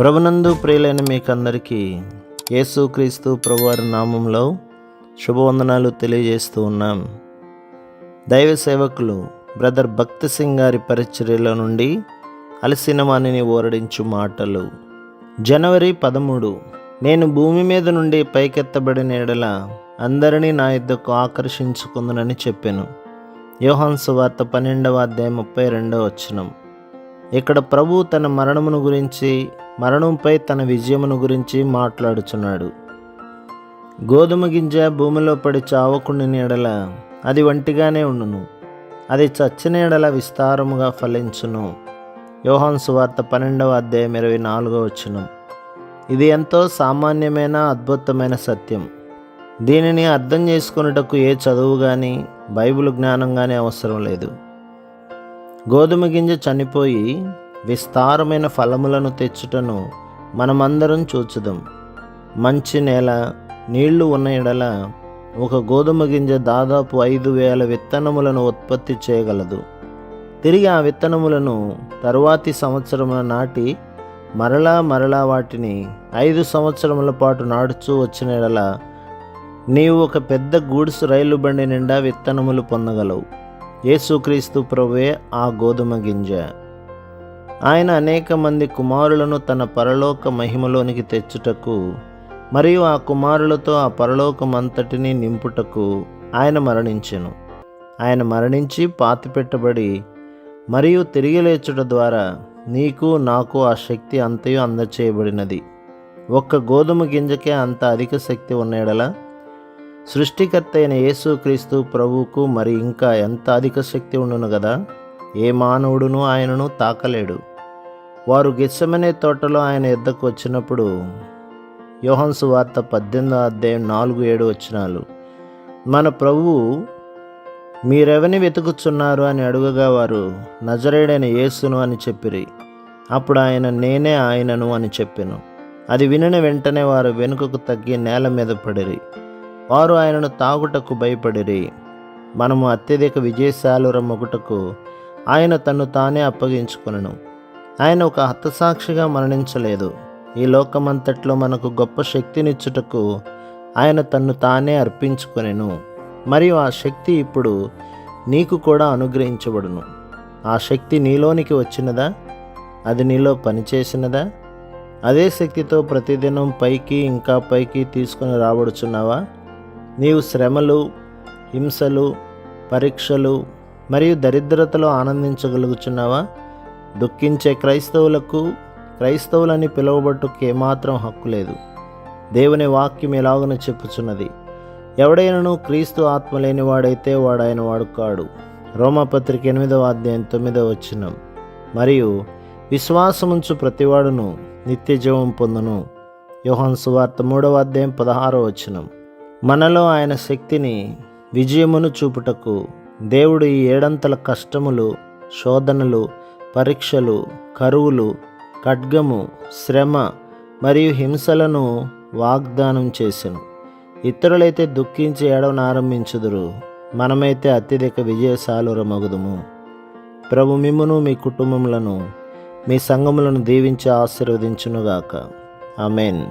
ప్రభునందు ప్రియులైన మీకందరికీ యేసుక్రీస్తు ప్రభువారి నామంలో శుభవందనాలు తెలియజేస్తూ ఉన్నాం. దైవ సేవకులు బ్రదర్ భక్తి సింగ్ గారి పరిచర్యలో నుండి అలసిన వాణిని ఓరడించు మాటలు. జనవరి పదమూడు నేను భూమి మీద నుండి పైకెత్తబడిన ఎడల అందరినీ నా యుద్ధకు ఆకర్షించుకుందనని చెప్పాను. యోహాన్ సువార్త పన్నెండవ అధ్యాయం ముప్పై రెండవ వచనం. ఇక్కడ ప్రభు తన మరణమును గురించి మరణంపై తన విజయమును గురించి మాట్లాడుచున్నాడు. గోధుమ గింజ భూమిలో పడి చావకుండిన ఎడల అది వంటిగానే ఉండును. అది చచ్చిన ఎడల విస్తారముగా ఫలించును. యోహాన్ సువార్త పన్నెండవ అధ్యాయం ఇరవై నాలుగో వచ్చును ఇది ఎంతో సామాన్యమైన అద్భుతమైన సత్యం. దీనిని అర్థం చేసుకున్నటకు ఏ చదువు కానీ బైబిల్ జ్ఞానం కానీ అవసరం లేదు. గోధుమ గింజ చనిపోయి విస్తారమైన ఫలములను తెచ్చుటను మనమందరం చూచుదాం. మంచి నేల నీళ్ళు ఉన్న ఎడల ఒక గోధుమ గింజ దాదాపు ఐదు వేల విత్తనములను ఉత్పత్తి చేయగలదు. తిరిగి ఆ విత్తనములను తరువాతి సంవత్సరముల నాటి మరలా మరలా వాటిని ఐదు సంవత్సరముల పాటు నాడుచూ వచ్చిన ఎడల నీవు ఒక పెద్ద గూడ్స్ రైలు బండి నిండా విత్తనములు పొందగలవు. యేసుక్రీస్తు ప్రభువే ఆ గోధుమ గింజ. ఆయన అనేక మంది కుమారులను తన పరలోక మహిమలోనికి తెచ్చుటకు మరియు ఆ కుమారులతో ఆ పరలోకమంతటిని నింపుటకు ఆయన మరణించెను. ఆయన మరణించి పాతిపెట్టబడి మరియు తిరిగి లేచుట ద్వారా నీకు నాకు ఆ శక్తి అంతయు అందచేయబడినది. ఒక్క గోధుమ గింజకే అంత అధిక శక్తి ఉన్నయడలా సృష్టికర్త అయిన యేసుక్రీస్తు ప్రభువుకు మరి ఇంకా ఎంత అధిక శక్తి ఉండును కదా ఏ మానవుడును ఆయనను తాకలేడు. వారు గిచ్చమనే తోటలో ఆయన ఎద్దకు వచ్చినప్పుడు యోహన్సు వార్త పద్దెనిమిదో అధ్యాయం నాలుగు ఏడు వచ్చినాలు మన ప్రభువు మీరెవని వెతుకుచున్నారు అని అడుగగా వారు నజరేడైన యేసును అని చెప్పిరి. అప్పుడు ఆయన నేనే ఆయనను అని చెప్పాను. అది వినిన వెంటనే వారు వెనుకకు తగ్గి నేల మీద పడిరి. వారు ఆయనను తాగుటకు భయపడిరి. మనము అత్యధిక విజయశాలుర మొగుటకు ఆయన తన్ను తానే అప్పగించుకొనను. ఆయన ఒక హతసాక్షిగా మరణించలేదు. ఈ లోకమంతట్లో మనకు గొప్ప శక్తినిచ్చుటకు ఆయన తన్ను తానే అర్పించుకొనెను. మరియు ఆ శక్తి ఇప్పుడు నీకు కూడా అనుగ్రహించబడును. ఆ శక్తి నీలోనికి వచ్చినదా? అది నీలో పనిచేసినదా? అదే శక్తితో ప్రతిదినం పైకి ఇంకా పైకి తీసుకుని రాబడుచున్నావా? నీవు శ్రమలు హింసలు పరీక్షలు మరియు దరిద్రతలో ఆనందించగలుగుచున్నావా? దుఃఖించే క్రైస్తవులకు క్రైస్తవులని పిలువబట్టుకు ఏమాత్రం హక్కు లేదు. దేవుని వాక్యం ఎలాగన చెప్పుచున్నది. ఎవడైనను క్రీస్తు ఆత్మ లేనివాడైతే వాడైతే వాడాయన వాడు కాడు. రోమపత్రిక ఎనిమిదవ అధ్యాయం తొమ్మిదవ వచ్చినం మరియు విశ్వాసముంచు ప్రతివాడును నిత్య జీవం పొందును. యోహన్ సువార్త మూడవ అధ్యాయం పదహారవ వచ్చినం మనలో ఆయన శక్తిని విజయమును చూపుటకు దేవుడు ఈ ఏడంతల కష్టములు శోధనలు పరీక్షలు కరువులు ఖడ్గము శ్రమ మరియు హింసలను వాగ్దానం చేసెను. ఇతరులైతే దుఃఖించి ఏడవను ఆరంభించుదురు. మనమైతే అత్యధిక విజయశాలురమగుదుము ప్రభు మిమ్మును మీ కుటుంబములను మీ సంఘములను దీవించి ఆశీర్వదించునుగాక. ఆమెన్.